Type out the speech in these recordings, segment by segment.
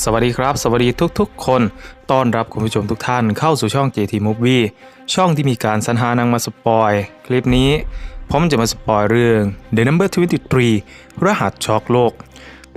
สวัสดีครับ สวัสดีทุกๆ คน ต้อนรับคุณผู้ชมทุกท่านเข้าสู่ช่อง JT Movie ช่องที่มีการสรรหานางมาสปอย คลิปนี้ ผมจะมาสปอยเรื่อง The Number 23 รหัสช็อกโลก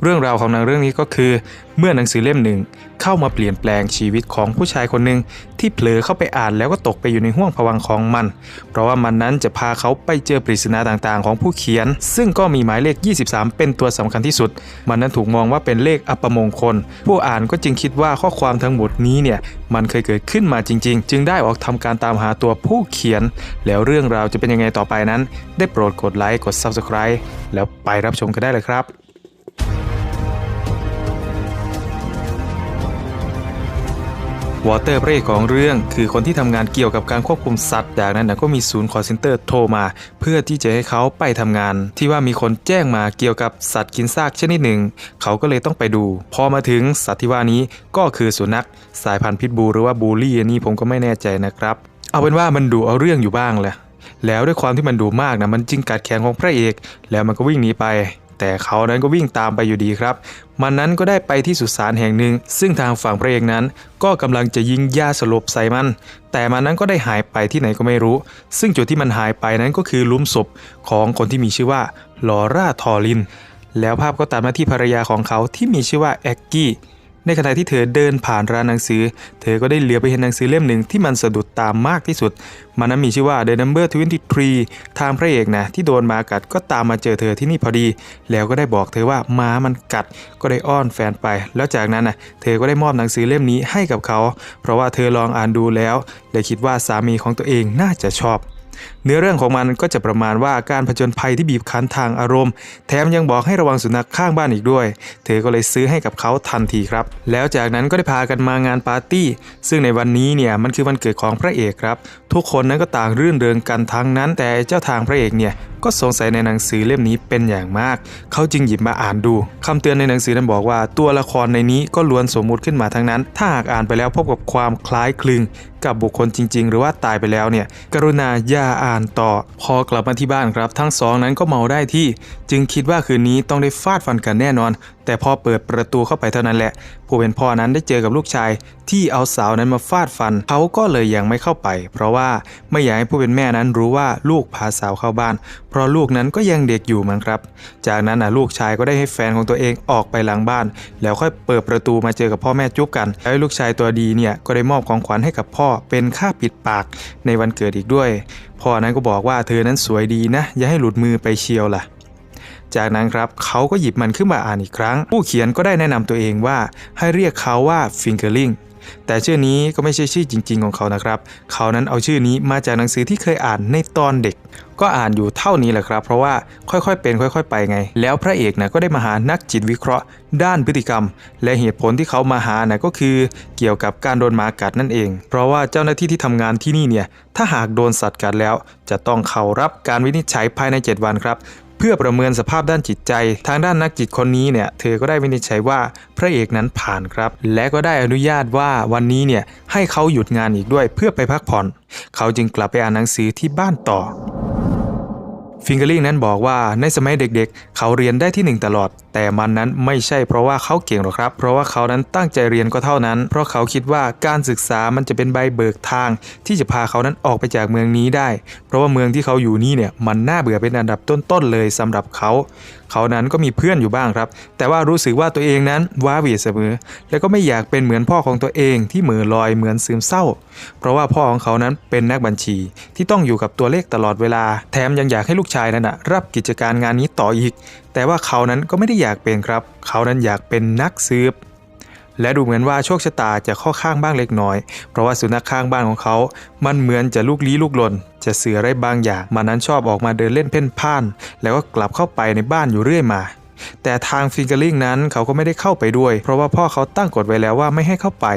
เรื่องราวของหนังเรื่องนี้ก็คือ เมื่อหนังสือเล่มหนึ่งเข้ามาเปลี่ยนแปลงชีวิตของผู้ชายคนหนึ่งที่เผลอเข้าไปอ่านแล้วก็ตกไปอยู่ในห่วงผวังของมัน เพราะว่ามันนั้นจะพาเขาไปเจอปริศนาต่างๆ ของผู้เขียน ซึ่งก็มีหมายเลข 23 เป็นตัวสำคัญที่สุด มันนั้นถูกมองว่าเป็นเลขอัปมงคล ผู้อ่านก็จึงคิดว่าข้อความทั้งหมดนี้เนี่ยมันเคยเกิดขึ้นมาจริง ๆ จึงได้ออกทำการตามหาตัวผู้เขียน แล้วเรื่องราวจะเป็นยังไงต่อไปนั้น ได้โปรดกดไลค์กด Subscribe แล้วไปรับชมกันได้เลยครับ วอเตอร์พระเอกของเรื่องคือคนที่ทำงานเกี่ยวกับการควบคุมสัตว์จากนั้นก็มีศูนย์คอร์เซนเตอร์โทรมา เพื่อที่จะให้เขาไปทำงาน ที่ว่ามีคนแจ้งมาเกี่ยวกับสัตว์กินซากชนิดหนึ่ง เขาก็เลยต้องไปดู พอมาถึงสัตว์ที่ว่านี้ก็คือสุนัขสายพันธุ์พิทบูหรือว่าบูลลี่นนี้ผมก็ไม่แน่ใจนะครับ เอาเป็นว่ามันดูเอาเรื่องอยู่บ้างแหละแล้วด้วยความที่มันดูมากนะมันจึงกัดแขนของพระเอก แล้วมันก็วิ่งหนีไป แต่เขานั้นก็วิ่งตามไปอยู่ดีครับ มันนั้นก็ได้ไปที่สุสานแห่งหนึ่ง ซึ่งทางฝั่งพระเอกนั้น ก็กำลังจะยิงยาสลบใส่มัน แต่มันนั้นก็ได้หายไปที่ไหนก็ไม่รู้ ซึ่งจุดที่มันหายไปนั้นก็คือลุมศพของคนที่มีชื่อว่าลอร่าทอริน แล้วภาพก็ตัดมาที่ภรรยาของเขาที่มีชื่อว่าแอ็กกี้ ในขณะที่เธอเดินผ่านร้านหนังสือ เธอก็ได้เหลียวไปเห็นหนังสือเล่มหนึ่งที่มันสะดุดตามมากที่สุด มันนั้นมีชื่อว่า The Number 23 ทางพระเอกนะที่โดนหมากัดก็ตามมาเจอเธอที่นี่พอดี แล้วก็ได้บอกเธอว่าหม้ามันกัดก็ได้อ้อนแฟนไป แล้วจากนั้นนะเธอก็ได้มอบหนังสือเล่มนี้ให้กับเขา เพราะว่าเธอลองอ่านดูแล้วเลยคิดว่าสามีของตัวเองน่าจะชอบ เนื้อเรื่องของมันก็จะประมาณว่าการผจญภัยที่บีบคั้นทางอารมณ์ แถมยังบอกให้ระวังสุนัขข้างบ้านอีกด้วย เธอก็เลยซื้อให้กับเขาทันทีครับ แล้วจากนั้นก็ได้พากันมางานปาร์ตี้ ซึ่งในวันนี้เนี่ยมันคือวันเกิดของพระเอกครับ ทุกคนนั้นก็ต่างรื่นเริงกันทั้งนั้น แต่เจ้าทางพระเอกเนี่ยก็สงสัยในหนังสือเล่มนี้เป็นอย่างมาก เขาจึงหยิบมาอ่านดูคำเตือนในหนังสือนั้นบอกว่าตัวละครในนี้ก็ล้วนสมมุติขึ้นมาทั้งนั้น ถ้าหากอ่านไปแล้วพบกับความคล้ายคลึง กับบุคคลจริง ๆ หรือว่าตายไปแล้วเนี่ยกรุณาอย่าอ่านต่อ พอกลับมาที่บ้านครับ ทั้งสองนั้นก็เมาได้ที่ จึงคิดว่าคืนนี้ต้องได้ฟาดฟันกันแน่นอน แต่พอเปิดประตูเข้าไปเท่านั้นแหละ ผู้เป็นพ่อนั้นได้เจอกับลูกชาย ที่เอาสาวนั้นมาฟาดฟัน เขาก็เลยยังไม่เข้าไป เพราะว่าไม่อยากให้ผู้เป็นแม่นั้นรู้ว่าลูกพาสาวเข้าบ้าน เพราะลูกนั้นก็ยังเด็กอยู่มั้งครับ จากนั้นนะลูกชายก็ได้ให้แฟนของตัวเองออกไปหลังบ้าน แล้วค่อยเปิดประตูมาเจอกับพ่อแม่จุ๊บกันแล้วลูกชายตัวดีเนี่ยก็ได้มอบของขวัญให้กับพ่อเป็นค่าปิดปากในวันเกิดอีกด้วย พ่อนั้นก็บอกว่าเธอนั้นสวยดีนะ อย่าให้หลุดมือไปเชียวล่ะ จากนั้นครับเขาก็หยิบมันขึ้นมาอ่านอีกครั้ง ผู้เขียนก็ได้แนะนำตัวเองว่าให้เรียกเขาว่า Fingerling แต่ชื่อนี้ก็ไม่ใช่ชื่อจริง ๆ ของเขานะครับ เขานั้นเอาชื่อนี้มาจากหนังสือที่เคยอ่านในตอนเด็ก ก็อ่านอยู่เท่านี้แหละครับ เพราะว่าค่อยๆ เป็นค่อย ๆ ไปไง แล้วพระเอกนะก็ได้มาหานักจิตวิเคราะห์ ด้านพฤติกรรม และเหตุผลที่เขามาหานะก็คือ เกี่ยวกับการโดนหมากัดนั่นเอง เพราะว่าเจ้าหน้าที่ที่ทำงานที่นี่เนี่ยถ้าหากโดนสัตว์กัดแล้ว จะต้องเข้ารับการวินิจฉัยภายใน 7 วันครับ พื่อประเมินสภาพด้านจิตใจ ทางด้านนักจิตคนนี้เนี่ยเธอก็ได้วินิจฉัยว่าพระเอกนั้นผ่านครับ และก็ได้อนุญาตว่าวันนี้เนี่ยให้เขาหยุดงานอีกด้วยเพื่อไปพักผ่อน เขาจึงกลับไปอ่านหนังสือที่บ้านต่อ ฟิงเกอร์ลิงนั้นบอกว่าในสมัยเด็กๆ เขาเรียนได้ที่หนึ่งตลอด แต่มันนั้นไม่ใช่เพราะว่าเขาเก่งหรอกครับ เพราะว่าเขานั้นตั้งใจเรียนก็เท่านั้น เพราะเขาคิดว่าการศึกษามันจะเป็นใบเบิกทาง ที่จะพาเขานั้นออกไปจากเมืองนี้ได้ เพราะว่าเมืองที่เขาอยู่นี่เนี่ยมันน่าเบื่อเป็นอันดับต้นๆเลยสำหรับเขา เขานั้นก็มีเพื่อนอยู่บ้างครับ แต่ว่ารู้สึกว่าตัวเองนั้นว้าเหวเสมอ และก็ไม่อยากเป็นเหมือนพ่อของตัวเองที่เหมือลอยเหมือนซึมเศร้า เพราะว่าพ่อของเขานั้นเป็นนักบัญชีที่ต้องอยู่กับตัวเลขตลอดเวลา แถมยังอยากให้ลูกชายนั้นนะรับกิจการงานนี้ต่ออีก แต่ว่าเขานั้นก็ไม่ได้อยากเป็นครับ เขานั้นอยากเป็นนักสืบ และดูเหมือนว่าโชคชะตาจะเข้าข้างบ้างเล็กน้อย เพราะว่าสุนัขข้างบ้านของเขา มันเหมือนจะลูกลี้ลูกลน จะเสืออะไรบางอย่างมันนั้นชอบออกมาเดินเล่นเพ่นพ่าน แล้วก็กลับเข้าไปในบ้านอยู่เรื่อยมา แต่ทางฟิงเกอร์ลิงนั้นเขาก็ไม่ได้เข้าไปด้วย เพราะว่าพ่อเขาตั้งกฎไว้แล้วว่าไม่ให้เข้าไป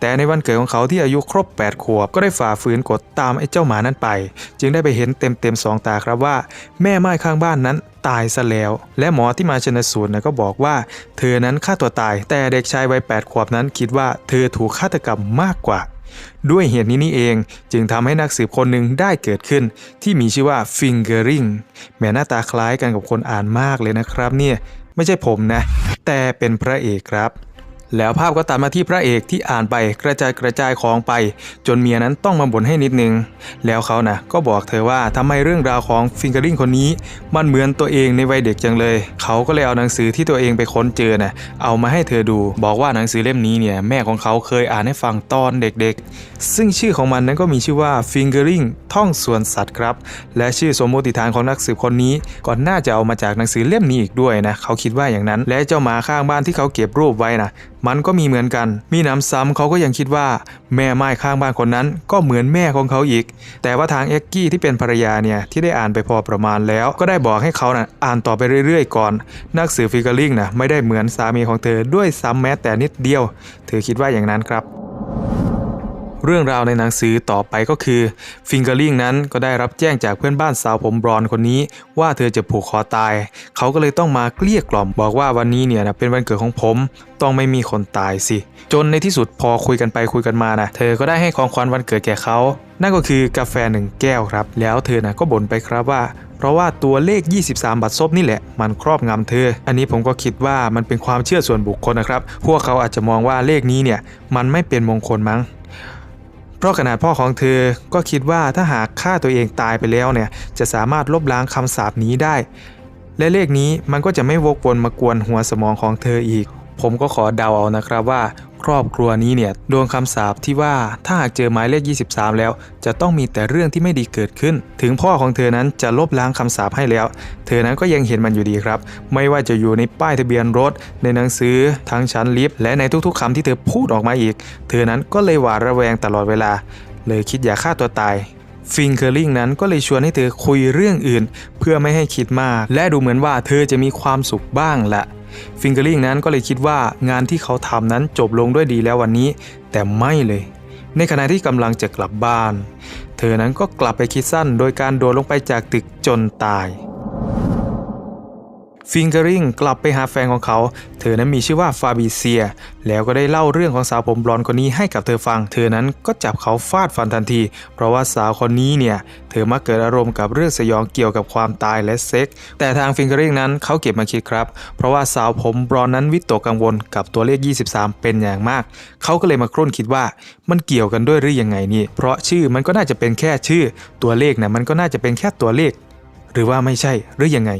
แต่ในวันเกิดของเขาที่อายุครบ 8 ขวบ ก็ได้ฝ่าฝืนกฎตามไอ้เจ้าหมานั้นไป จึงได้ไปเห็นเต็มๆสองตาครับว่า แม่ไม้ข้างบ้านนั้นตายซะแล้ว และหมอที่มาชนสูตรนะก็บอกว่า เธอนั้นฆ่าตัวตาย แต่เด็กชายวัย8ขวบนั้นคิดว่าเธอถูกฆาตกรรมมากกว่า ด้วยเหตุนี้นี่เองจึงทำให้นักสืบคนหนึ่งได้เกิดขึ้น ที่มีชื่อว่า Fingering แม้หน้าตาคล้ายกันกับคนอ่านมากเลยนะครับเนี่ยไม่ใช่ผมนะ แต่เป็นพระเอกครับ แล้วภาพก็ตัดมาที่พระเอกที่อ่านไปกระจายกระจายของไป จนเมียนั้นต้องมาบ่นให้นิดนึง แล้วเขานะก็บอกเธอว่าทำไมเรื่องราวของฟิงเกอริงคนนี้ มันเหมือนตัวเองในวัยเด็กจังเลย เขาก็เลยเอาหนังสือที่ตัวเองไปค้นเจอนะเอามาให้เธอดู บอกว่าหนังสือเล่มนี้เนี่ยแม่ของเขาเคยอ่านให้ฟังตอนเด็กๆ ซึ่งชื่อของมันนั้นก็มีชื่อว่า Fingering ท่องสวนสัตว์ครับ และชื่อสมมติฐานของนักสืบคนนี้ก็น่าจะเอามาจากหนังสือเล่มนี้อีกด้วยนะเขาคิดว่าอย่างนั้นและเจ้าหมาข้างบ้านที่เขาเก็บรูปไว้นะมันก็มีเหมือนกัน มีน้ำซ้ำเขาก็ยังคิดว่า แม่ไม้ข้างบ้านคนนั้น ก็เหมือนแม่ของเขาอีก แต่ว่าทางเอ็กกี้ที่เป็นภรรยาเนี่ยที่ได้อ่านไปพอประมาณแล้ว ก็ได้บอกให้เขานะอ่านต่อไปเรื่อยๆ ก่อน นักสือฟิกเกอร์ลิงนะไม่ได้เหมือนสามีของเธอด้วยซ้ำแม้แต่นิดเดียว เธอคิดว่าอย่างนั้นครับ เรื่องราวในหนังสือต่อไปก็คือฟิงเกอร์ลิงนั้นก็ได้รับแจ้งจากเพื่อนบ้านสาวผมบรอนคนนี้ ว่าเธอจะผูกคอตาย เขาก็เลยต้องมาเกลี้ยกล่อมบอกว่าวันนี้เนี่ยนะเป็นวันเกิดของผม ต้องไม่มีคนตายสิ จนในที่สุดพอคุยกันไปคุยกันมานะเธอก็ได้ให้ของขวัญวันเกิดแก่เขา นั่นก็คือกาแฟหนึ่งแก้วครับ แล้วเธอนะก็บ่นไปครับว่าเพราะว่าตัวเลข 23 บัตรซบนี่แหละ มันครอบงำเธอ อันนี้ผมก็คิดว่ามันเป็นความเชื่อส่วนบุคคลนะครับ พวกเขาอาจจะมองว่าเลขนี้เนี่ย มันไม่เป็นมงคลมั้ง เพราะขนาดพ่อของเธอก็คิดว่าถ้าหากฆ่าตัวเองตายไปแล้วเนี่ยจะสามารถลบล้างคำสาปนี้ได้ และเลขนี้มันก็จะไม่วกวนมากวนหัวสมองของเธออีก ผมก็ขอเดาเอานะครับว่า ครอบครัวนี้เนี่ยโดนคำสาปที่ว่าถ้าหากเจอหมายเลข 23 แล้ว จะต้องมีแต่เรื่องที่ไม่ดีเกิดขึ้น ถึงพ่อของเธอนั้นจะลบล้างคำสาปให้แล้ว เธอนั้นก็ยังเห็นมันอยู่ดีครับ ไม่ว่าจะอยู่ในป้ายทะเบียนรถ ในหนังสือทั้งชั้นลิฟต์และในทุกๆคำที่เธอพูดออกมาอีก เธอนั้นก็เลยหวาดระแวงตลอดเวลา เลยคิดอยากฆ่าตัวตาย ฟิงเคอร์ลิงนั้นก็เลยชวนให้เธอคุยเรื่องอื่น เพื่อไม่ให้คิดมาก และดูเหมือนว่าเธอจะมีความสุขบ้างแหละฟิงเกอร์ลิงนั้นก็เลยคิดว่างานที่เขาทำนั้นจบลงด้วยดีแล้ววันนี้ แต่ไม่เลย ในขณะที่กำลังจะกลับบ้าน เธอนั้นก็กลับไปคิดสั้นโดยการโดดลงไปจากตึกจนตาย ฟิงเกอริงกลับไปหาแฟนของเขา เธอนั้นมีชื่อว่าฟาบิเซีย แล้วก็ได้เล่าเรื่องของสาวผมบลอนด์คนนี้ให้กับเธอฟัง เธอนั้นก็จับเขาฟาดฟันทันที เพราะว่าสาวคนนี้เนี่ย เธอมักเกิดอารมณ์กับเรื่องสยองเกี่ยวกับความตายและเซ็กส์แต่ทางฟิงเกอริงนั้นเขาเก็บมาคิดครับ เพราะว่าสาวผมบลอนด์นั้นวิตกกังวลกับตัวเลข 23 เป็นอย่างมาก เขาก็เลยมาครุ่นคิดว่ามันเกี่ยวกันด้วยหรือยังไงนี่ เพราะชื่อมันก็น่าจะเป็นแค่ชื่อ ตัวเลขนะมันก็น่าจะเป็นแค่ตัวเลข หรือว่าไม่ใช่หรือยังไง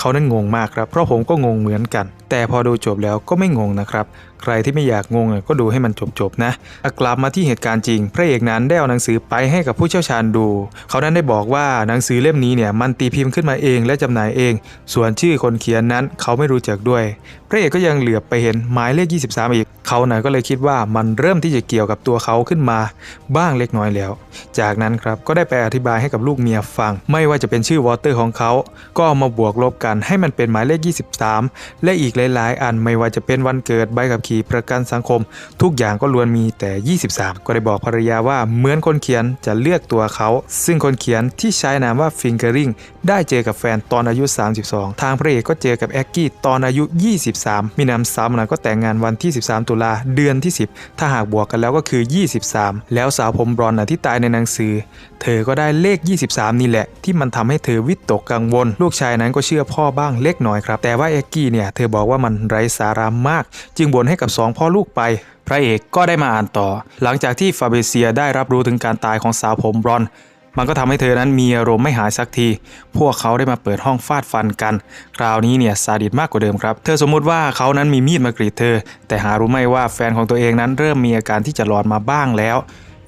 เขานั้นงงมากครับ เพราะผมก็งงเหมือนกัน แต่พอดูจบแล้วก็ไม่งงนะครับ ใครที่ไม่อยากงงก็ดูให้มันจบๆนะกลับมาที่เหตุการณ์จริง พระเอกนั้นได้เอาหนังสือไปให้กับผู้เชี่ยวชาญดู เขานั้นได้บอกว่าหนังสือเล่มนี้เนี่ยมันตีพิมพ์ขึ้นมาเองและจำหน่ายเอง ส่วนชื่อคนเขียนนั้นเขาไม่รู้จักด้วย พระเอกก็ยังเหลือบไปเห็นหมายเลข 23อีก เขาน่ะก็เลยคิดว่ามันเริ่มที่จะเกี่ยวกับตัวเขาขึ้นมาบ้างเล็กน้อยแล้ว จากนั้นครับก็ได้ไปอธิบายให้กับลูกเมียฟัง ไม่ว่าจะเป็นชื่อวอเตอร์ของเขาก็เอามาบวกลบกันให้มันเป็นหมายเลข 23 และอีกหลาย ๆ อันไม่ว่าจะเป็นวันเกิดใบขับขี่ประกันสังคม ทุกอย่างก็ล้วนมีแต่ 23 ก็ได้บอกภรรยาว่าเหมือนคนเขียนจะเลือกตัวเขา ซึ่งคนเขียนที่ใช้นามว่าฟิงเกอริงได้เจอกับแฟนตอนอายุ 32 ทางพระเอกก็เจอกับแอ็กกี้ตอนอายุ 23 มีนามซ้ำนะก็แต่งงานวันที่ 13 ตุลาเดือนที่ 10 ถ้าหากบวกกันแล้วก็คือ 23 แล้วสาวผมบรอนนะที่ตายในหนังสือ เธอก็ได้เลข 23 นี่แหละ ที่มันทำให้เธอวิตกกังวล ลูกชายนั้นก็เชื่อพ่อบ้างเล็กน้อยครับ แต่ว่าเอ็กกี้เนี่ยเธอบอกว่ามันไร้สาระมาก จึงบ่นให้กับสองพ่อลูกไปพระเอกก็ได้มาอ่านต่อ หลังจากที่ฟาเบเซียได้รับรู้ถึงการตายของสาวผมบรอน มันก็ทำให้เธอนั้นมีอารมณ์ไม่หายสักที พวกเขาได้มาเปิดห้องฟาดฟันกัน คราวนี้เนี่ยซาดิสมากกว่าเดิมครับ เธอสมมุติว่าเขานั้นมีมีดมากรีดเธอ แต่หารู้ไหมว่าแฟนของตัวเองนั้นเริ่มมีอาการที่จะหลอนมาบ้างแล้ว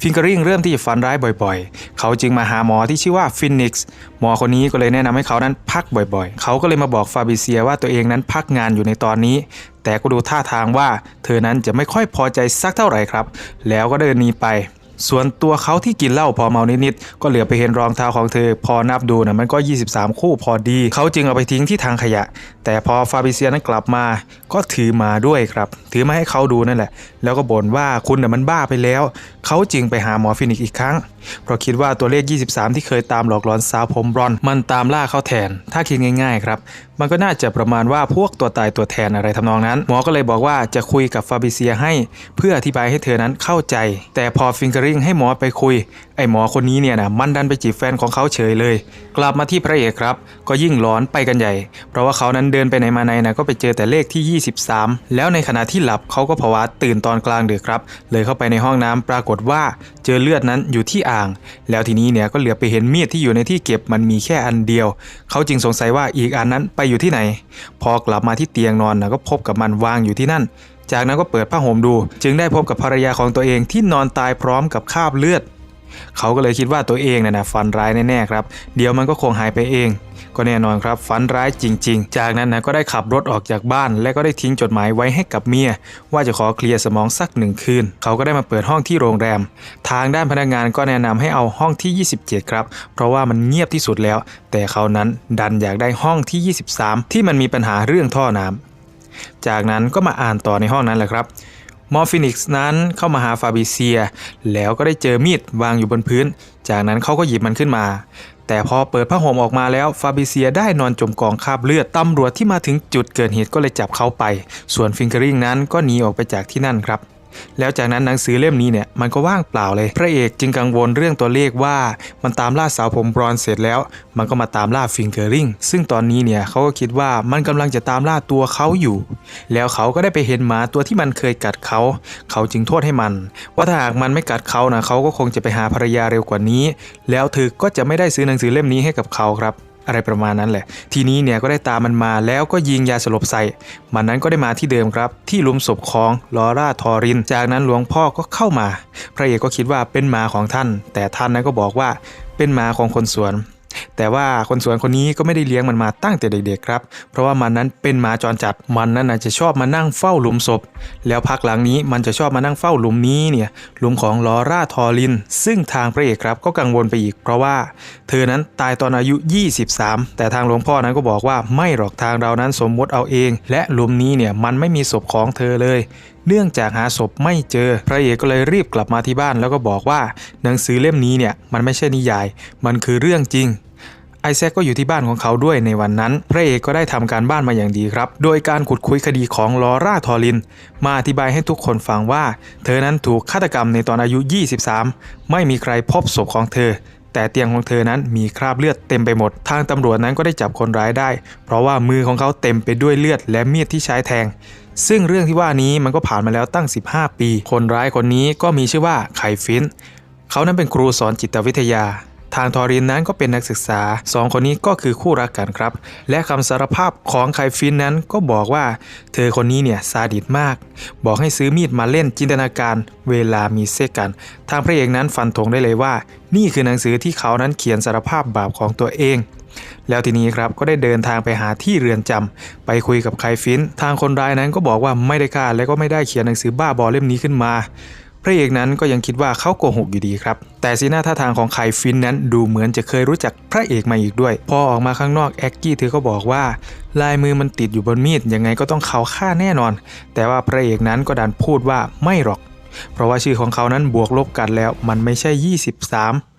ฟิงเกอริงเริ่มที่จะฝันร้ายบ่อยๆ เขาจึงมาหาหมอที่ชื่อว่าฟินิกซ์หมอคนนี้ก็เลยแนะนำให้เขานั้นพักบ่อยๆ เขาก็เลยมาบอกฟาบิเซียว่าตัวเองนั้นพักงานอยู่ในตอนนี้ แต่ก็ดูท่าทางว่า เธอนั้นจะไม่ค่อยพอใจสักเท่าไหร่ครับ แล้วก็เดินหนีไป ส่วนตัวเขาที่กินเหล้าพอเมานิดๆก็เหลือไปเห็นรองเท้าของเธอ พอนับดูนะมันก็ 23 คู่พอดี เขาจึงเอาไปทิ้งที่ทางขยะแต่พอฟาบิเซียนั้นกลับมาก็ถือมาด้วยครับ ถือมาให้เขาดูนั่นแหละ แล้วก็บ่นว่าคุณน่ะมันบ้าไปแล้ว เขาจึงไปหาหมอฟินิกส์อีกครั้ง เพราะคิดว่าตัวเลข 23 ที่เคยตามหลอกหลอนสาวผมบรอน มันตามล่าเขาแทน ถ้าคิดง่ายๆครับ มันก็น่าจะประมาณว่าพวกตัวตายตัวแทนอะไรทำนองนั้น หมอก็เลยบอกว่าจะคุยกับฟาบิเซียให้ เพื่ออธิบายให้เธอนั้นเข้าใจ แต่พอฟิงเกอริงให้หมอไปคุย ไอหมอคนนี้เนี่ยนะมันดันไปจีบแฟนของเขาเฉยเลย กลับมาที่พระเอกครับ ก็ยิ่งร้อนไปกันใหญ่ เพราะว่าเขานั้นเดินไปไหนมาไหนนะก็ไปเจอแต่เลขที่ 23 แล้วในขณะที่หลับเขาก็ภาวะตื่นตอนกลางดึกครับ เลยเข้าไปในห้องน้ำปรากฏว่าเจอเลือดนั้นอยู่ที่อ่าง แล้วทีนี้เนี่ยก็เหลือไปเห็นมีดที่อยู่ในที่เก็บมันมีแค่อันเดียว เขาจึงสงสัยว่าอีกอันนั้นไปอยู่ที่ไหน พอกลับมาที่เตียงนอนนะก็พบกับมันวางอยู่ที่นั่นจากนั้นก็เปิดผ้าห่มดู จึงได้พบกับภรรยาของตัวเองที่นอนตายพร้อมกับคราบเลือด เขาก็เลยคิดว่าตัวเองน่ะนะฝันร้ายแน่ๆครับ เดี๋ยวมันก็คงหายไปเอง ก็แน่นอนครับฝันร้ายจริง ๆ จากนั้นนะก็ได้ขับรถออกจากบ้าน และก็ได้ทิ้งจดหมายไว้ให้กับเมีย ว่าจะขอเคลียร์สมองสักหนึ่งคืน เขาก็ได้มาเปิดห้องที่โรงแรม ทางด้านพนักงานก็แนะนำให้เอาห้องที่ 27 ครับ เพราะว่ามันเงียบที่สุดแล้ว แต่เขานั้นดันอยากได้ห้องที่ 23 ที่มันมีปัญหาเรื่องท่อน้ำจากนั้นก็มาอ่านต่อในห้องนั้นแหละครับมอร์ฟินิกส์นั้นเข้ามาหาฟาบิเซีย แล้วก็ได้เจอมีดวางอยู่บนพื้น จากนั้นเขาก็หยิบมันขึ้นมา แต่พอเปิดผ้าห่มออกมาแล้วฟาบิเซียได้นอนจมกองคราบเลือด ตำรวจที่มาถึงจุดเกิดเหตุก็เลยจับเขาไป ส่วนฟิงเกอริงนั้นก็หนีออกไปจากที่นั่นครับ แล้วจากนั้นหนังสือเล่มนี้เนี่ยมันก็ว่างเปล่าเลย พระเอกจึงกังวลเรื่องตัวเลขว่ามันตามล่าสาวผมบรอนเสร็จแล้ว มันก็มาตามล่าฟิงเกอร์ริงซึ่งตอนนี้เนี่ยเขาก็คิดว่ามันกำลังจะตามล่าตัวเขาอยู่ แล้วเขาก็ได้ไปเห็นหมาตัวที่มันเคยกัดเขา เขาจึงโทษให้มัน ว่าถ้าหากมันไม่กัดเขานะเขาก็คงจะไปหาภรรยาเร็วกว่านี้ แล้วเธอก็จะไม่ได้ซื้อหนังสือเล่มนี้ให้กับเขาครับ อะไรประมาณนั้นแหละ ทีนี้เนี่ยก็ได้ตามมันมาแล้วก็ยิงยาสลบใส่ มันนั้นก็ได้มาที่เดิมครับ ที่หลุมศพของลอร่าทอริน จากนั้นหลวงพ่อก็เข้ามา พระเอกก็คิดว่าเป็นหมาของท่าน แต่ท่านนั้นก็บอกว่าเป็นหมาของคนสวน แต่ว่าคนสวนคนนี้ก็ไม่ได้เลี้ยงมันมาตั้งแต่เด็กๆครับ เพราะว่ามันนั้นเป็นหมาจรจัดมันนั้นน่ะจะชอบมานั่งเฝ้าหลุมศพ แล้วพักหลังนี้มันจะชอบมานั่งเฝ้าหลุมนี้เนี่ยหลุมของลอร่าทอริน ซึ่งทางพระเอกครับก็กังวลไปอีก เพราะว่าเธอนั้นตายตอนอายุ 23 แต่ทางหลวงพ่อนั้นก็บอกว่าไม่หรอกทางเรานั้นสมมติเอาเอง และหลุมนี้เนี่ยมันไม่มีศพของเธอเลยเนื่องจากหาศพไม่เจอ พระเอกก็เลยรีบกลับมาที่บ้านแล้วก็บอกว่า หนังสือเล่มนี้เนี่ยมันไม่ใช่นิยาย มันคือเรื่องจริงไอแซคก็อยู่ที่บ้านของเขาด้วยในวันนั้น พระเอกก็ได้ทำการบ้านมาอย่างดีครับ โดยการขุดคุยคดีของลอร่าทอริน มาอธิบายให้ทุกคนฟังว่า เธอนั้นถูกฆาตกรรมในตอนอายุ 23 ไม่มีใครพบศพของเธอ แต่เตียงของเธอนั้นมีคราบเลือดเต็มไปหมด ทางตำรวจนั้นก็ได้จับคนร้ายได้ เพราะว่ามือของเขาเต็มไปด้วยเลือดและมีดที่ใช้แทง ซึ่งเรื่องที่ว่านี้มันก็ผ่านมาแล้วตั้ง 15 ปี คนร้ายคนนี้ก็มีชื่อว่าไคฟินเขานั้นเป็นครูสอนจิตวิทยา ทางทอรินนั้นก็เป็นนักศึกษาสองคนนี้ก็คือคู่รักกันครับ และคำสารภาพของไคฟินนั้นก็บอกว่า เธอคนนี้เนี่ยซาดิสมาก บอกให้ซื้อมีดมาเล่นจินตนาการ เวลามีเซ็กกัน ทางพระเอกนั้นฟันธงได้เลยว่า นี่คือหนังสือที่เขานั้นเขียนสารภาพบาปของตัวเอง แล้วทีนี้ครับก็ได้เดินทางไปหาที่เรือนจำไปคุยกับไคฟินทางคนร้ายนั้นก็บอกว่าไม่ได้ฆ่าและก็ไม่ได้เขียนหนังสือบ้าบอเล่มนี้ขึ้นมาพระเอกนั้นก็ยังคิดว่าเขาโกหกอยู่ดีครับ แต่สีหน้าท่าทางของไคฟินนั้นดูเหมือนจะเคยรู้จักพระเอกมาอีกด้วย พอออกมาข้างนอกแอ็กกี้เธอก็บอกว่า ลายมือมันติดอยู่บนมีดยังไงก็ต้องเขาฆ่าแน่นอน แต่ว่าพระเอกนั้นก็ดันพูดว่าไม่หรอก เพราะว่าชื่อของเขานั้นบวกลบกันแล้วมันไม่ใช่ 23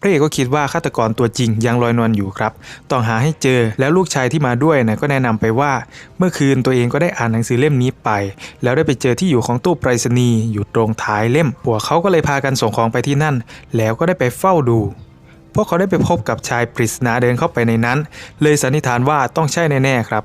พระเอกก็คิดว่าฆาตกรตัวจริงยังลอยนวลอยู่ครับ ต้องหาให้เจอแล้วลูกชายที่มาด้วยนะก็แนะนำไปว่า เมื่อคืนตัวเองก็ได้อ่านหนังสือเล่มนี้ไป แล้วได้ไปเจอที่อยู่ของตู้ไปรษณีย์อยู่ตรงท้ายเล่ม พวกเขาก็เลยพากันส่งของไปที่นั่น แล้วก็ได้ไปเฝ้าดู พวกเขาได้ไปพบกับชายปริศนาเดินเข้าไปในนั้น เลยสันนิษฐานว่าต้องใช่แน่ๆครับ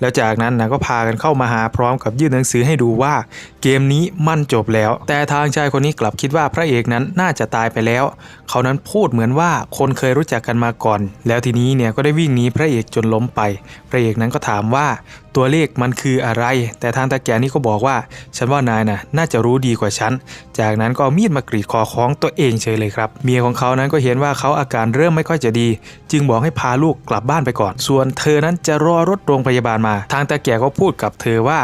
แล้วจากนั้นนะก็พากันเข้ามาหาพร้อมกับยื่นหนังสือให้ดูว่า เกมนี้มั่นจบแล้ว แต่ทางชายคนนี้กลับคิดว่าพระเอกนั้นน่าจะตายไปแล้ว เขานั้นพูดเหมือนว่าคนเคยรู้จักกันมาก่อน แล้วทีนี้เนี่ยก็ได้วิ่งหนีพระเอกจนล้มไป พระเอกนั้นก็ถามว่า ตัวเลขมันคืออะไร แต่ทางตาแก่นี่ก็บอกว่า ฉันว่านายน่ะน่าจะรู้ดีกว่าฉัน จากนั้นก็เอามีดมากรีดคอของตัวเองเฉยเลยครับ เมียของเขานั้นก็เห็นว่าเขาอาการเริ่มไม่ค่อยจะดี จึงบอกให้พาลูกกลับบ้านไปก่อน ส่วนเธอนั้นจะรอรถโรงพยาบาลมา ทางตาแก่ก็พูดกับเธอว่า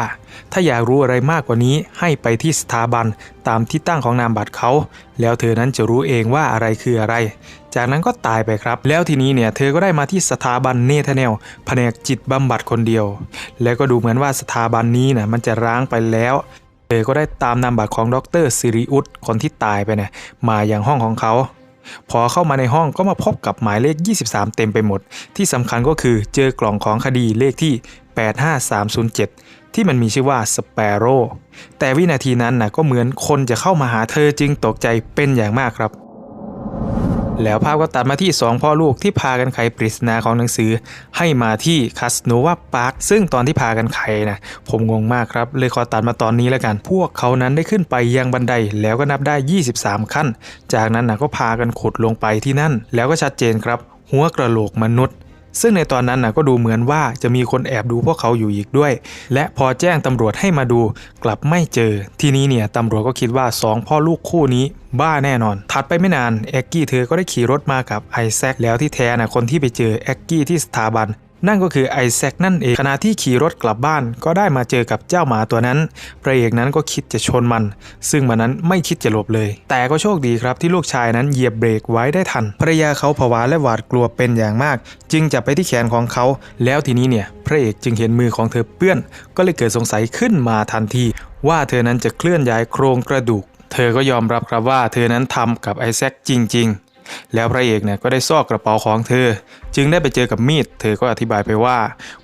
ถ้าอยากรู้อะไรมากกว่านี้ให้ไปที่สถาบันตามที่ตั้งของนามบัตรเขา แล้วเธอนั้นจะรู้เองว่าอะไรคืออะไร จากนั้นก็ตายไปครับ แล้วทีนี้เนี่ยเธอก็ได้มาที่สถาบันเนเธอแนลแผนกจิตบำบัดคนเดียว แล้วก็ดูเหมือนว่าสถาบันนี้นะมันจะร้างไปแล้วเธอก็ได้ตามนามบัตรของดรสิริอุตคนที่ตายไปเนี่ยมาอย่างห้องของเขา พอเข้ามาในห้องก็มาพบกับหมายเลข 23 เต็มไปหมด ที่สำคัญก็คือเจอกล่องของคดีเลขที่ 85307 ที่มันมีชื่อว่าสเปโร่แต่วินาทีนั้นนะก็เหมือนคนจะเข้ามาหาเธอจึงตกใจเป็นอย่างมากครับ แล้วภาพก็ตัดมาที่สองพ่อลูกที่พากันไขปริศนาของหนังสือ ให้มาที่คาสโนวาปาร์คซึ่งตอนที่พากันไขนะผมงงมากครับ เลยขอตัดมาตอนนี้แล้วกัน พวกเขานั้นได้ขึ้นไปยังบันไดแล้วก็นับได้ 23 ขั้น จากนั้นนะก็พากันขุดลงไปที่นั่น แล้วก็ชัดเจนครับ หัวกระโหลกมนุษย์ ซึ่งในตอนนั้นนะก็ดูเหมือนว่าจะมีคนแอบดูพวกเขาอยู่อีกด้วย และพอแจ้งตำรวจให้มาดู กลับไม่เจอ ทีนี้เนี่ยตำรวจก็คิดว่าสองพ่อลูกคู่นี้บ้าแน่นอน ถัดไปไม่นานแอ็กกี้เธอก็ได้ขี่รถมากับไอแซคแล้วที่แท้นะคนที่ไปเจอแอ็กกี้ที่สถาบัน นั่นก็คือไอแซคนั่นเองขณะที่ขี่รถกลับบ้านก็ได้มาเจอกับเจ้าหมาตัวนั้น พระเอกนั้นก็คิดจะชนมัน ซึ่งมันนั้นไม่คิดจะหลบเลย แต่ก็โชคดีครับที่ลูกชายนั้นเหยียบเบรกไว้ได้ทันภรรยาเขาผวาและหวาดกลัวเป็นอย่างมาก จึงจับไปที่แขนของเขา แล้วทีนี้เนี่ยพระเอกจึงเห็นมือของเธอเปื้อน ก็เลยเกิดสงสัยขึ้นมาทันที ว่าเธอนั้นจะเคลื่อนย้ายโครงกระดูก เธอก็ยอมรับครับว่าเธอนั้นทำกับไอแซคจริง ๆ แล้วพระเอกเนี่ยก็ได้ซอกกระเป๋าของเธอ จึงได้ไปเจอกับมีด เธอก็อธิบายไปว่า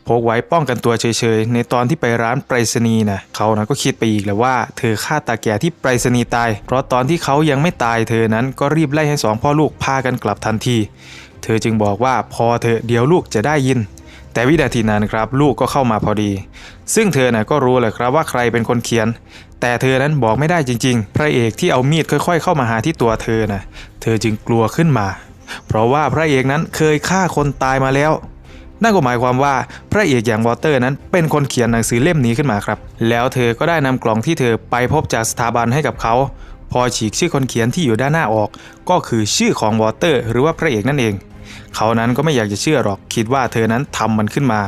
พกไว้ป้องกันตัวเฉยๆ ในตอนที่ไปร้านไปรษณีย์นะเขานะก็คิดไปอีกแล้วว่า เธอฆ่าตาแก่ที่ไปรษณีย์ตาย เพราะตอนที่เขายังไม่ตายเธอนั้นก็รีบไล่ให้สองพ่อลูกพากันกลับทันที เธอจึงบอกว่าพอเธอเดี๋ยวลูกจะได้ยินแต่วินาทีนั้นครับลูกก็เข้ามาพอดี ซึ่งเธอน่ะก็รู้แหละครับว่าใครเป็นคนเขียน แต่เธอนั้นบอกไม่ได้จริง ๆ พระเอกที่เอามีดค่อยๆ เข้ามาหาที่ตัวเธอนะเธอจึงกลัวขึ้นมา เพราะว่าพระเอกนั้นเคยฆ่าคนตายมาแล้ว นั่นก็หมายความว่าพระเอกอย่างวอเตอร์นั้นเป็นคนเขียนหนังสือเล่มนี้ขึ้นมาครับ แล้วเธอก็ได้นำกล่องที่เธอไปพบจากสถาบันให้กับเขา พอฉีกชื่อคนเขียนที่อยู่ด้านหน้าออก ก็คือชื่อของวอเตอร์ หรือว่าพระเอกนั่นเอง เขานั้นก็ไม่อยากจะเชื่อหรอกคิดว่าเธอนั้นทำมันขึ้นมา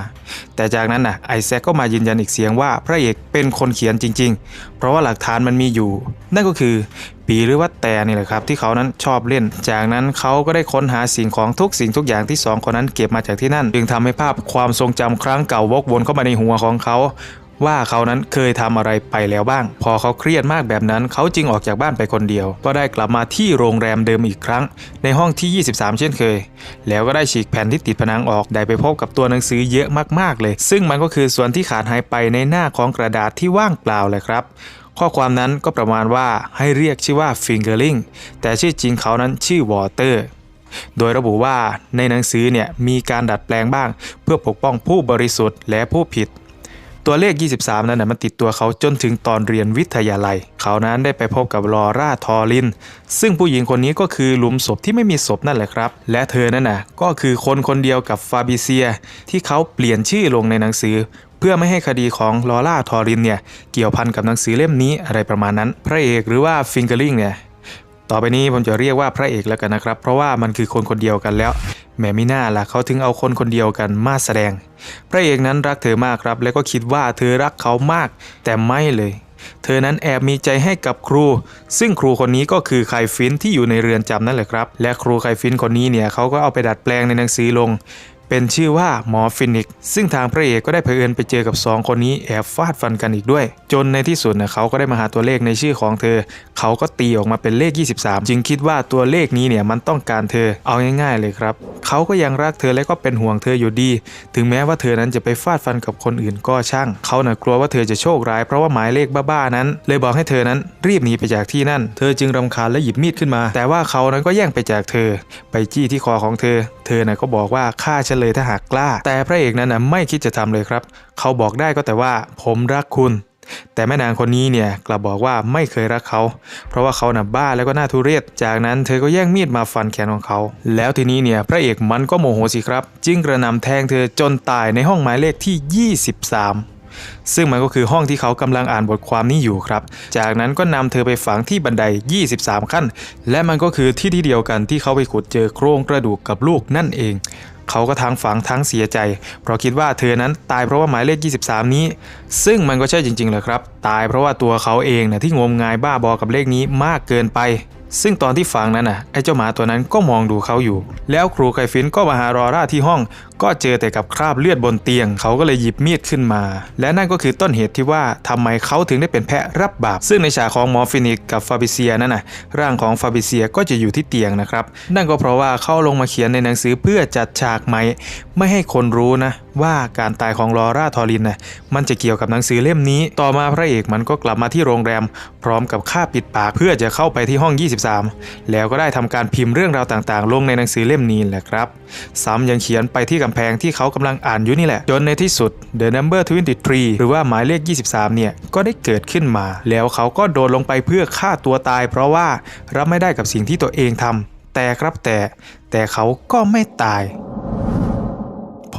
แต่จากนั้นน่ะไอแซคก็มายืนยันอีกเสียงว่าพระเอกเป็นคนเขียนจริง ๆ เพราะว่าหลักฐานมันมีอยู่ นั่นก็คือปีหรือว่าแต่นี่แหละครับที่เขานั้นชอบเล่น จากนั้นเขาก็ได้ค้นหาสิ่งของทุกสิ่งทุกอย่างที่สองคนนั้นเก็บมาจากที่นั่น จึงทำให้ภาพความทรงจำครั้งเก่าวกวนเข้ามาในหัวของเขา ว่าเขานั้นเคยทำอะไรไปแล้วบ้าง พอเขาเครียดมากแบบนั้น เขาจึงออกจากบ้านไปคนเดียว ก็ได้กลับมาที่โรงแรมเดิมอีกครั้ง ในห้องที่ 23 เช่นเคย แล้วก็ได้ฉีกแผ่นที่ติดผนังออก ได้ไปพบกับตัวหนังสือเยอะมากๆเลย ซึ่งมันก็คือส่วนที่ขาดหายไปในหน้าของกระดาษที่ว่างเปล่าเลยครับข้อความนั้นก็ประมาณว่าให้เรียกชื่อว่า Fingering แต่ชื่อจริงเขานั้นชื่อ Water โดยระบุว่าในหนังสือเนี่ยมีการดัดแปลงบ้าง เพื่อปกป้องผู้บริสุทธิ์และผู้ผิด ตัวเลข 23 นั้นนะมันติดตัวเขาจนถึงตอนเรียนวิทยาลัย เขานั้นได้ไปพบกับลอร่าทอริน ซึ่งผู้หญิงคนนี้ก็คือหลุมศพที่ไม่มีศพนั่นแหละครับ และเธอนั่นน่ะก็คือคนคนเดียวกับฟาบิเซีย ที่เขาเปลี่ยนชื่อลงในหนังสือเพื่อไม่ให้คดีของลอร่าทอรินเนี่ยเกี่ยวพันกับหนังสือเล่มนี้อะไรประมาณนั้น พระเอกหรือว่าฟิงเกอร์ลิงเนี่ย ต่อไปนี้ผมจะเรียกว่าพระเอกแล้วกันนะครับ เพราะว่ามันคือคนคนเดียวกันแล้วแหมไม่น่าล่ะเขาถึงเอาคนคนเดียวกันมาแสดง พระเอกนั้นรักเธอมากครับ แล้วก็คิดว่าเธอรักเขามาก แต่ไม่เลย เธอนั้นแอบมีใจให้กับครู ซึ่งครูคนนี้ก็คือไคฟินที่อยู่ในเรือนจำนั่นแหละครับ และครูไคฟินคนนี้เนี่ยเขาก็เอาไปดัดแปลงในหนังสือลง เป็นชื่อว่าหมอฟินิกซ์ซึ่งทางพระเอกก็ได้เผอิญไปเจอกับ 2 คนนี้แอบฟาดฟันกันอีกด้วย จนในที่สุดนะเขาก็ได้มาหาตัวเลขในชื่อของเธอ เขาก็ตีออกมาเป็นเลข 23 จึงคิดว่าตัวเลขนี้เนี่ยมันต้องการเธอเอาง่าย ๆ เลยครับ เขาก็ยังรักเธอและก็เป็นห่วงเธออยู่ดี ถึงแม้ว่าเธอนั้นจะไปฟาดฟันกับคนอื่นก็ช่าง เขาน่ะกลัวว่าเธอจะโชคร้ายเพราะว่าหมายเลขบ้าๆนั้น เลยบอกให้เธอนั้นรีบหนีไปจากที่นั่น เธอจึงรำคาญและหยิบมีดขึ้นมา แต่ว่าเขานั้นก็แย่งไปจากเธอ ไปจี้ที่คอของเธอ เธอน่ะก็บอกว่าฆ่าฉันเลยถ้าหากกล้า แต่พระเอกนั้นนะไม่คิดจะทำเลยครับ เขาบอกได้ก็แต่ว่าผมรักคุณ แต่แม่นางคนนี้เนี่ยกลับบอกว่าไม่เคยรักเขา เพราะว่าเขาน่ะบ้าแล้วก็น่าทุเรศ จากนั้นเธอก็แย่งมีดมาฟันแขนของเขา แล้วทีนี้เนี่ยพระเอกมันก็โมโหสิครับ จึงกระหนำแทงเธอจนตายในห้องหมายเลขที่ 23ซึ่งมันก็คือห้องที่เขากำลังอ่านบทความนี้อยู่ครับ จากนั้นก็นำเธอไปฝังที่บันได 23 ขั้น และมันก็คือที่ที่เดียวกันที่เขาไปขุดเจอโครงกระดูกกับลูกนั่นเอง เขาก็ทั้งฝังทั้งเสียใจ เพราะคิดว่าเธอนั้นตายเพราะว่าหมายเลข 23 นี้ ซึ่งมันก็ใช่จริงๆเลยครับ ตายเพราะว่าตัวเขาเองเนี่ยที่งมงายบ้าบอกับเลขนี้มากเกินไป ซึ่งตอนที่ฝังนั้นน่ะไอ้เจ้าหมาตัวนั้นก็มองดูเขาอยู่ แล้วครูไคฟินก็มาหารอร่าที่ห้อง ก็เจอแต่กับคราบเลือดบนเตียง เขาก็เลยหยิบมีดขึ้นมา และนั่นก็คือต้นเหตุที่ว่าทำไมเขาถึงได้เป็นแพะรับบาป ซึ่งในฉากของหมอฟินิกกับฟาบิเซียนั่นน่ะร่างของฟาบิเซียก็จะอยู่ที่เตียงนะครับ นั่นก็เพราะว่าเขาลงมาเขียนในหนังสือเพื่อจัดฉากใหม่ ไม่ให้คนรู้นะ ว่าการตายของลอร่าทอรินน่ะมันจะเกี่ยวกับหนังสือเล่มนี้ ต่อมาพระเอกมันก็กลับมาที่โรงแรม พร้อมกับค่าปิดปากเพื่อจะเข้าไปที่ห้อง 23 แล้วก็ได้ทำการพิมพ์เรื่องราวต่างๆ ลงในหนังสือเล่มนี้แหละครับ ซ้ำยังเขียนไปที่กำแพงที่เขากำลังอ่านอยู่นี่แหละ จนในที่สุด The Number 23 หรือว่าหมายเลข 23 เนี่ย ก็ได้เกิดขึ้นมา แล้วเขาก็โดดลงไปเพื่อฆ่าตัวตาย เพราะว่ารับไม่ได้กับสิ่งที่ตัวเองทำแต่ครับแต่แต่เขาก็ไม่ตาย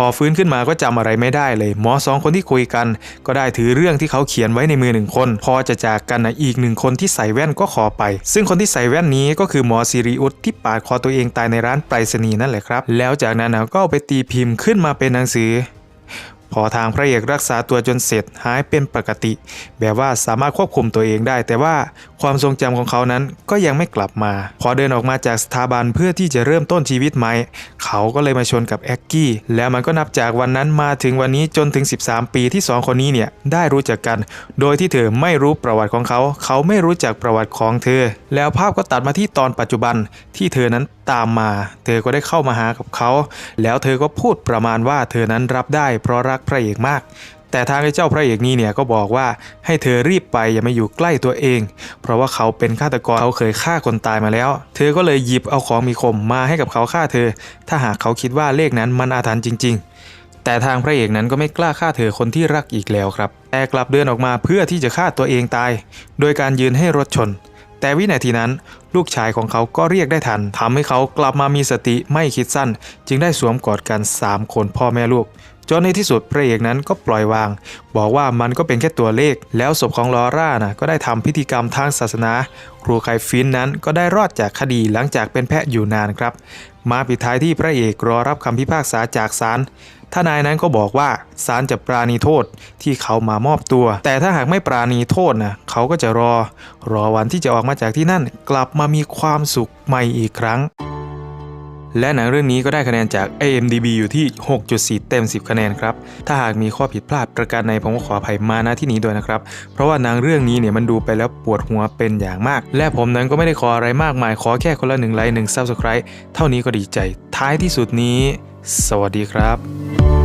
อฟื้นขึ้นมาก็จำอะไรไม่ได้เลย หมอสองคนที่คุยกัน ก็ได้ถือเรื่องที่เขาเขียนไว้ในมือหนึ่งคน พอจะจากกันนะอีกหนึ่งคนที่ใส่แว่นก็ขอไป ซึ่งคนที่ใส่แว่นนี้ก็คือหมอซิริอุสที่ปาดคอตัวเองตายในร้านไปรษณีย์นั่นแหละครับ แล้วจากนั้นนะก็เอาไปตีพิมพ์ขึ้นมาเป็นหนังสือ พอทางพระเอกรักษาตัวจนเสร็จหายเป็นปกติ แบบว่าสามารถควบคุมตัวเองได้ แต่ว่าความทรงจำของเขานั้นก็ยังไม่กลับมา พอเดินออกมาจากสถาบันเพื่อที่จะเริ่มต้นชีวิตใหม่เขาก็เลยมาชนกับแอ็กกี้แล้วมันก็นับจากวันนั้นมาถึงวันนี้จนถึง 13 ปีที่สองคนนี้เนี่ยได้รู้จักกัน โดยที่เธอไม่รู้ประวัติของเขา เขาไม่รู้จักประวัติของเธอ แล้วภาพก็ตัดมาที่ตอนปัจจุบันที่เธอนั้นตามมา เธอก็ได้เข้ามาหากับเขา แล้วเธอก็พูดประมาณว่าเธอนั้นรับได้เพราะรักพระเอกมาก แต่ทางไอ้เจ้าพระเอกนี้เนี่ยก็บอกว่าให้เธอรีบไปอย่ามาอยู่ใกล้ตัวเอง เพราะว่าเขาเป็นฆาตกรเขาเคยฆ่าคนตายมาแล้ว เธอก็เลยหยิบเอาของมีคมมาให้กับเขาฆ่าเธอ ถ้าหากเขาคิดว่าเลขนั้นมันอาถรรพ์จริง ๆแต่ทางพระเอกนั้นก็ไม่กล้าฆ่าเธอคนที่รักอีกแล้วครับ แต่กลับเดินออกมาเพื่อที่จะฆ่าตัวเองตาย โดยการยืนให้รถชน แต่วินาทีนั้น ลูกชายของเขาก็เรียกได้ทันทำให้เขากลับมามีสติไม่คิดสั้น จึงได้สวมกอดกัน 3 คนพ่อแม่ลูก จนในที่สุดพระเอกนั้นก็ปล่อยวาง บอกว่ามันก็เป็นแค่ตัวเลข แล้วศพของลอร่านะก็ได้ทำพิธีกรรมทางศาสนา ครูไคฟินนั้นก็ได้รอดจากคดีหลังจากเป็นแพะอยู่นานครับ มาปิดท้ายที่พระเอกรอรับคำพิพากษาจากศาลทนายนั้นก็บอกว่าศาลจะปราณีโทษที่เขามามอบตัว แต่ถ้าหากไม่ปราณีโทษนะเขาก็จะรอ รอวันที่จะออกมาจากที่นั่น กลับมามีความสุขใหม่อีกครั้ง และหนังเรื่องนี้ก็ได้คะแนนจาก IMDB อยู่ที่ 6.4 เต็ม 10 คะแนนครับ ถ้าหากมีข้อผิดพลาดประการใดผมก็ขออภัยมาณที่นี้ด้วยนะครับ เพราะว่าหนังเรื่องนี้เนี่ยมันดูไปแล้วปวดหัวเป็นอย่างมาก และผมนั้นก็ไม่ได้ขออะไรมากมาย ขอแค่คนละหนึ่งไลค์หนึ่งซับสไครต์เท่านี้ก็ดีใจ ท้ายที่สุดนี้ สวัสดีครับ